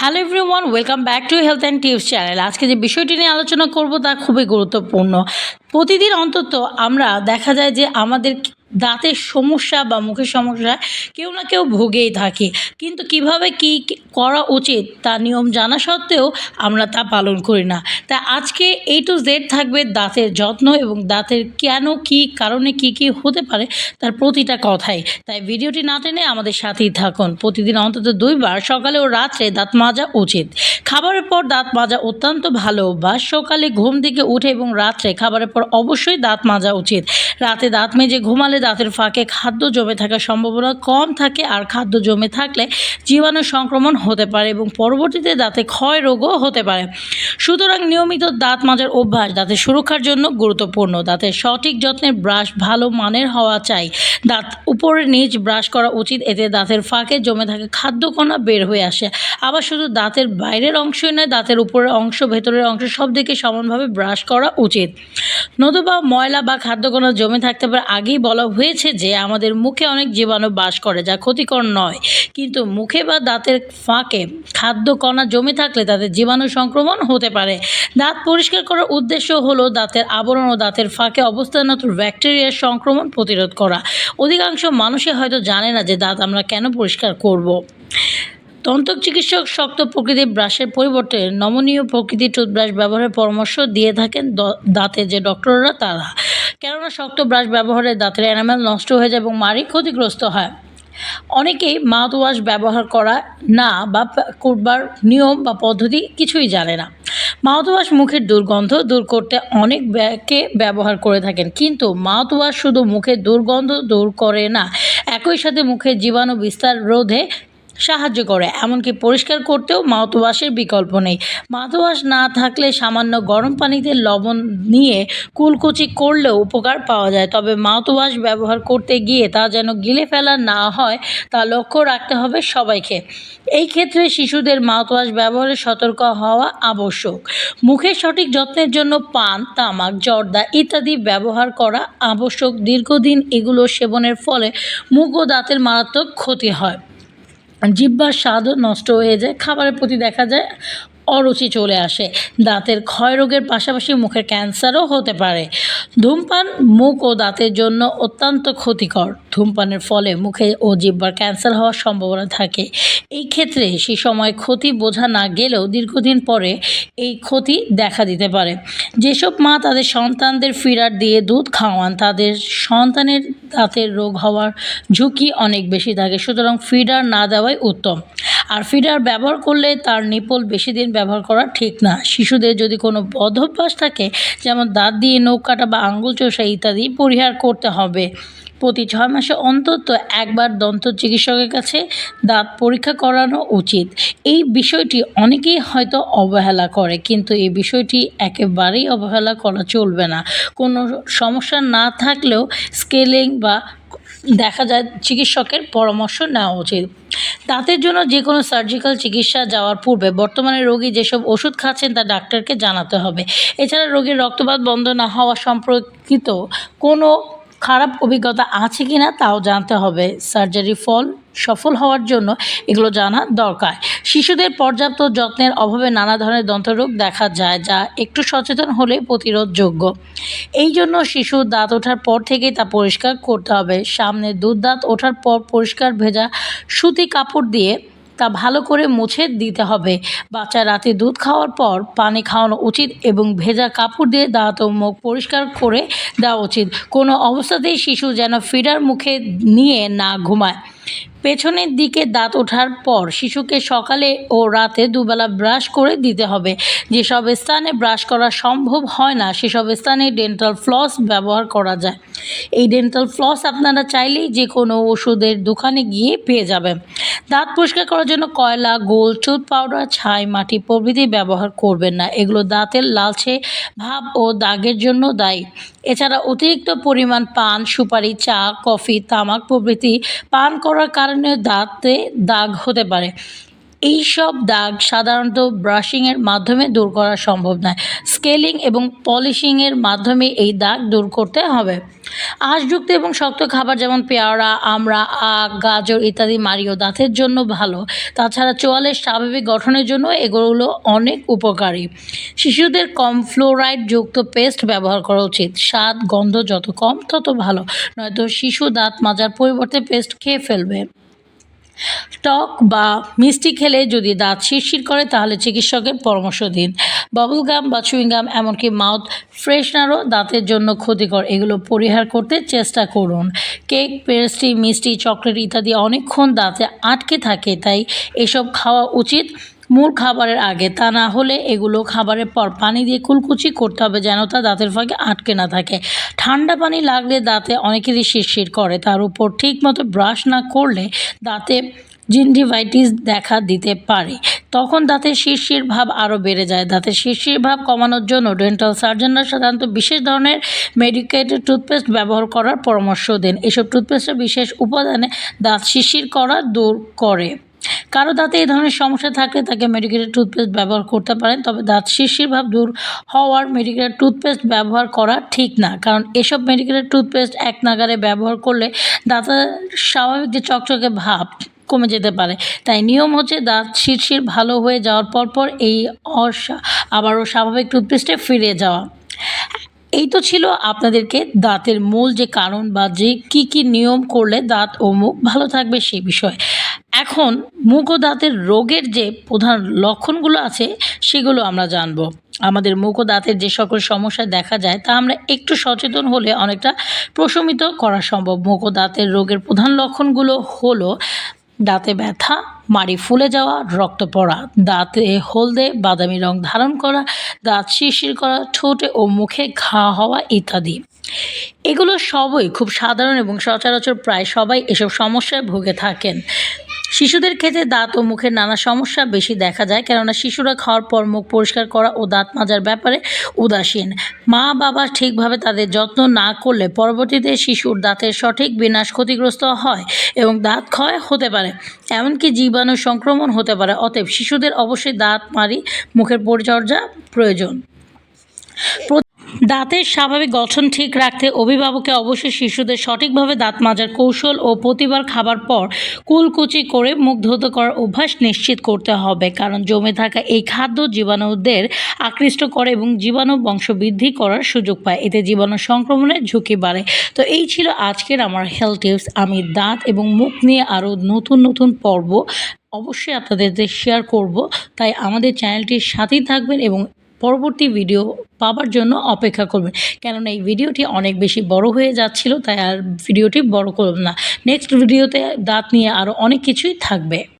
Hello everyone welcome back to health and tips channel আজকে যে বিষয়টি নিয়ে আলোচনা করব তা খুবই গুরুত্বপূর্ণ। প্রতিদিন অন্তত আমরা দেখা যায় যে আমাদের দাঁতের সমস্যা বা মুখের সমস্যা কেউ না কেউ ভোগেই থাকে। কিন্তু কীভাবে কি করা উচিত তা নিয়ম জানা সত্ত্বেও আমরা তা পালন করি না। তা আজকে এ টু জেড থাকবে দাঁতের যত্ন এবং দাঁতের কেন, কি কারণে কি কি হতে পারে তার প্রতিটা কথাই। তাই ভিডিওটি না টেনে আমাদের সাথেই থাকুন। প্রতিদিন অন্তত দুইবার, সকালে ও রাত্রে দাঁত মাজা উচিত। খাবারের পর দাঁত মাজা অত্যন্ত ভালো বা সকালে ঘুম থেকে উঠে এবং রাত্রে খাবারের পর অবশ্যই দাঁত মাজা উচিত। রাতে দাঁত মেজে ঘুমালে দাঁতের ফাঁকে খাদ্য জমে থাকার সম্ভাবনা কম থাকে আর খাদ্য জমে থাকলে জীবাণু সংক্রমণ হতে পারে এবং পরবর্তীতে দাঁতে ক্ষয় রোগও হতে পারে। সুতরাং নিয়মিত দাঁত মাজার অভ্যাস দাঁতের সুরক্ষার জন্য গুরুত্বপূর্ণ। দাঁতের সঠিক যত্নের ব্রাশ ভালো মানের হওয়া চাই। দাঁত উপরে নিচ ব্রাশ করা উচিত, এতে দাঁতের ফাঁকে জমে থাকা খাদ্যকণা বের হয়ে আসে। আবার শুধু দাঁতের বাইরের অংশই নয়, দাঁতের উপরের অংশ, ভেতরের অংশ সব দিকে সমানভাবে ব্রাশ করা উচিত। নতুবা ময়লা বা খাদ্যকণা জমে থাকতে পারে, আগেই বলা হয়েছে যে আমাদের মুখে অনেক জীবাণু বাস করে, যা ক্ষতিকর নয়। কিন্তু মুখে বা দাঁতের ফাঁকে খাদ্য কণা জমে থাকলে তাদের জীবাণু সংক্রমণ হতে পারে। দাঁত পরিষ্কার করার উদ্দেশ্য হলো দাঁতের আবরণ ও দাঁতের ফাঁকে অবস্থানরত ব্যাকটেরিয়ার সংক্রমণ প্রতিরোধ করা। অধিকাংশ মানুষই হয়তো জানে না যে দাঁত আমরা কেন পরিষ্কার করব। দন্ত চিকিৎসক শক্ত প্রকৃতির ব্রাশের পরিবর্তে নমনীয় প্রকৃতির টুথব্রাশ ব্যবহারের পরামর্শ দিয়ে থাকেন দ- দাঁতের যে ডক্টররা তারা। কেননা শক্ত ব্রাশ ব্যবহারে দাঁতের এনামেল নষ্ট হয়ে যায় এবং মাড়ি ক্ষতিগ্রস্ত হয়। অনেকেই মাউথওয়াশ ব্যবহার করা না বা করবার নিয়ম বা পদ্ধতি কিছুই জানে না। মাউথওয়াশ মুখের দুর্গন্ধ দূর করতে অনেক ব্যাকে ব্যবহার করে থাকেন, কিন্তু মাউথওয়াশ শুধু মুখের দুর্গন্ধ দূর করে না, একই সাথে মুখের জীবাণু বিস্তার রোধে সাহায্য করে। এমনকি পরিষ্কার করতেও মাউথওয়াশের বিকল্প নেই। মাউথওয়াশ না থাকলে সামান্য গরম পানিতে লবণ নিয়ে কুলকুচি করলেও উপকার পাওয়া যায়। তবে মাউথওয়াশ ব্যবহার করতে গিয়ে তা যেন গিলে ফেলা না হয়, তা লক্ষ্য রাখতে হবে সবাইকে। এই ক্ষেত্রে শিশুদের মাউথওয়াশ ব্যবহারে সতর্ক হওয়া আবশ্যক। মুখের সঠিক যত্নের জন্য পান, তামাক, জর্দা ইত্যাদি ব্যবহার করা আবশ্যক। দীর্ঘদিন এগুলো সেবনের ফলে মুখ ও দাঁতের মারাত্মক ক্ষতি হয়। জিহ্বার স্বাদও নষ্ট হয়ে যায় খাবারের প্রতি দেখা যায় অরুচি চলে আসে। দাঁতের ক্ষয় রোগের পাশাপাশি মুখের ক্যান্সারও হতে পারে। ধূমপান মুখ ও দাঁতের জন্য অত্যন্ত ক্ষতিকর। ধূমপানের ফলে মুখে ও জিহ্বার ক্যান্সার হওয়ার সম্ভাবনা থাকে। এই ক্ষেত্রে সে সময় ক্ষতি বোঝা না গেলেও দীর্ঘদিন পরে এই ক্ষতি দেখা দিতে পারে। যেসব মা তাদের সন্তানদের ফিডার দিয়ে দুধ খাওয়ান, তাদের সন্তানের দাঁতের রোগ হওয়ার ঝুঁকি অনেক বেশি থাকে। সুতরাং ফিডার না দেওয়াই উত্তম। আর ফিডার ব্যবহার করলে তার নিপল বেশি দিন ব্যবহার করা ঠিক না। শিশুদের যদি কোনো বদভ্যাস থাকে, যেমন দাঁত দিয়ে নখ কাটা বা আঙ্গুল চোষা ইত্যাদি, পরিহার করতে হবে। প্রতি ছয় মাসে অন্তত একবার দন্ত চিকিৎসকের কাছে দাঁত পরীক্ষা করানো উচিত। এই বিষয়টি অনেকেই হয়তো অবহেলা করে, কিন্তু এই বিষয়টি একেবারেই অবহেলা করা চলবে না। কোনো সমস্যা না থাকলেও স্কেলিং বা দেখা যায় চিকিৎসকের পরামর্শ নেওয়া উচিত। দাঁতের জন্য যে কোনো সার্জিক্যাল চিকিৎসা যাওয়ার পূর্বে বর্তমানে রোগী যেসব ওষুধ খাচ্ছেন তা ডাক্তারকে জানাতে হবে। এছাড়া রোগীর রক্তপাত বন্ধ না হওয়া সম্পর্কিত কোনো খারাপ অভিজ্ঞতা আছে কি না তাও জানতে হবে। সার্জারি ফল সফল হওয়ার জন্য এগুলো জানা দরকার। শিশুদের পর্যাপ্ত যত্নের অভাবে নানা ধরনের দন্তরোগ দেখা যায়, যা একটু সচেতন হলে প্রতিরোধযোগ্য। এই জন্য শিশু দাঁত ওঠার পর থেকেই তা পরিষ্কার করতে হবে। সামনে দুধ দাঁত ওঠার পর পরিষ্কার ভেজা সুতি কাপড় দিয়ে তা ভালো করে মুছে দিতে হবে। বাচ্চা রাতে দুধ খাওয়ার পর পানি খাওয়ানো উচিত এবং ভেজা কাপড় দিয়ে দাঁত ও মুখ পরিষ্কার করে দেওয়া উচিত। কোনো অবস্থাতেই শিশু যেন ফিডার মুখে নিয়ে না ঘুমায়। পেছনের দিকে দাঁত ওঠার পর শিশুকে সকালে ও রাতে দুবেলা ব্রাশ করে দিতে হবে। যেসব স্থানে ব্রাশ করা সম্ভব হয় না, সেসব স্থানে ডেন্টাল ফ্লস ব্যবহার করা যায়। এই ডেন্টাল ফ্লস আপনারা চাইলেই যে কোনো ওষুধের দোকানে গিয়ে পেয়ে যাবেন। দাঁত পরিষ্কার করার জন্য কয়লা, গোল টুথ পাউডার, ছাই, মাটি প্রভৃতি ব্যবহার করবেন না। এগুলো দাঁতের লালচে ভাব ও দাগের জন্য দায়ী। এছাড়া অতিরিক্ত পরিমাণ পান, সুপারি, চা, কফি, তামাক প্রভৃতি পান করার কারণে দাঁতে দাগ হতে পারে। এই সব দাগ সাধারণত ব্রাশিংয়ের মাধ্যমে দূর করা সম্ভব নয়। স্কেলিং এবং পলিশিংয়ের মাধ্যমে এই দাগ দূর করতে হবে। আঁশযুক্ত এবং শক্ত খাবার যেমন পেয়ারা আমড়া আখ, গাজর ইত্যাদি মারিও দাঁতের জন্য ভালো। তাছাড়া চোয়ালের স্বাভাবিক গঠনের জন্য এগুলো অনেক উপকারী। শিশুদের কম ফ্লোরাইড যুক্ত পেস্ট ব্যবহার করা উচিত। স্বাদ, গন্ধ যত কম, তত ভালো। নয়তো শিশু দাঁত মাজার পরিবর্তে পেস্ট খেয়ে ফেলবে। টক বা মিষ্টি খেলে যদি দাঁত শিরশির করে, তাহলে চিকিৎসকের পরামর্শ দিন। বাবল গাম বা চুইংগাম, এমনকি মাউথ ফ্রেশনারও দাঁতের জন্য ক্ষতিকর। এগুলো পরিহার করতে চেষ্টা করুন। কেক, পেস্ট্রি, মিষ্টি, চকলেট ইত্যাদি অনেকক্ষণ দাঁতে আটকে থাকে, তাই এসব খাওয়া উচিত। মূল খাবারের আগে, তা না হলে এগুলো খাবারের পর পানি দিয়ে কুলকুচি করতে হবে যেন তা দাঁতের ফাঁকে আটকে না থাকে। ঠান্ডা পানি লাগলে দাঁতে অনেকেরই শিরশির করে, তার উপর ঠিকমতো ব্রাশ না করলে দাঁতে জিনজিভাইটিস দেখা দিতে পারে। তখন দাঁতের শিরশির ভাব আরও বেড়ে যায়। দাঁতের শিরশির ভাব কমানোর জন্য ডেন্টাল সার্জনরা সাধারণত বিশেষ ধরনের মেডিকেটেড টুথপেস্ট ব্যবহার করার পরামর্শ দেন। এসব টুথপেস্টের বিশেষ উপাদানে দাঁত শিরশির করা দূর করে। কারও দাঁতে এই ধরনের সমস্যা থাকলে তাকে মেডিকেটেড টুথপেস্ট ব্যবহার করতে পারেন, তবে দাঁত শিরশির ভাব দূর হওয়ার মেডিকেটেড টুথপেস্ট ব্যবহার করা ঠিক না। কারণ এসব মেডিকেটেড টুথপেস্ট এক নাগারে ব্যবহার করলে দাঁতের স্বাভাবিক যে চকচকে ভাব কমে যেতে পারে। তাই নিয়ম হচ্ছে দাঁত শিরশির ভালো হয়ে যাওয়ার পর পর এই অসা, আবারও স্বাভাবিক টুথপেস্টে ফিরে যাওয়া। এই তো ছিল আপনাদেরকে দাঁতের মূল যে কারণ বা যে কী কী নিয়ম করলে দাঁত ও মুখ ভালো থাকবে সে বিষয়। এখন মুখ ও দাঁতের রোগের যে প্রধান লক্ষণগুলো আছে, সেগুলো আমরা জানব। আমাদের মুখ ও দাঁতের যে সকল সমস্যা দেখা যায়, তা আমরা একটু সচেতন হলে অনেকটা প্রশমিত করা সম্ভব। মুখ ও দাঁতের রোগের প্রধান লক্ষণগুলো হলো দাঁতে ব্যথা, মাড়ি ফুলে যাওয়া, রক্ত পড়া, দাঁতে হলদে, বাদামি রং ধারণ করা, দাঁত শিরশির করা, ঠোঁটে ও মুখে ঘা হওয়া ইত্যাদি। এগুলো সবই খুব সাধারণ এবং সচরাচর প্রায় সবাই এসব সমস্যায় ভুগে থাকেন। শিশুদের ক্ষেত্রে দাঁত ও মুখের নানা সমস্যা বেশি দেখা যায়, কেননা শিশুরা খাওয়ার পর মুখ পরিষ্কার করা ও দাঁত মাজার ব্যাপারে উদাসীন। মা বাবা ঠিকভাবে তাদের যত্ন না করলে পরবর্তীতে শিশুর দাঁতের সঠিক বিনাশ ক্ষতিগ্রস্ত হয় এবং দাঁত ক্ষয় হতে পারে। এমনকি জীবাণু সংক্রমণ হতে পারে, অতএব শিশুদের অবশ্যই দাঁত মারি মুখের পরিচর্যা প্রয়োজন। দাঁতের স্বাভাবিক গঠন ঠিক রাখতে অভিভাবককে অবশ্যই শিশুদের সঠিকভাবে দাঁত মাজার কৌশল ও প্রতিবার খাবার পর কুলকুচি করে মুখ ধৌত করার অভ্যাস নিশ্চিত করতে হবে। কারণ জমে থাকা এই খাদ্য জীবাণুদের আকৃষ্ট করে এবং জীবাণু বংশবৃদ্ধি করার সুযোগ পায়। এতে জীবাণু সংক্রমণের ঝুঁকি বাড়ে। তো এই ছিল আজকের আমার হেলথ টিপস আমি দাঁত এবং মুখ নিয়ে আরও নতুন নতুন পর্ব অবশ্যই আপনাদের শেয়ার করব। তাই আমাদের চ্যানেলটির সাথেই থাকবেন এবং পরবর্তী ভিডিও পাবার জন্য অপেক্ষা করবেন কেননা এই ভিডিওটি অনেক বেশি বড় হয়ে যাচ্ছিল, তাই আর ভিডিওটি বড় করব না। নেক্সট ভিডিওতে দাঁত নিয়ে আরও অনেক কিছুই থাকবে।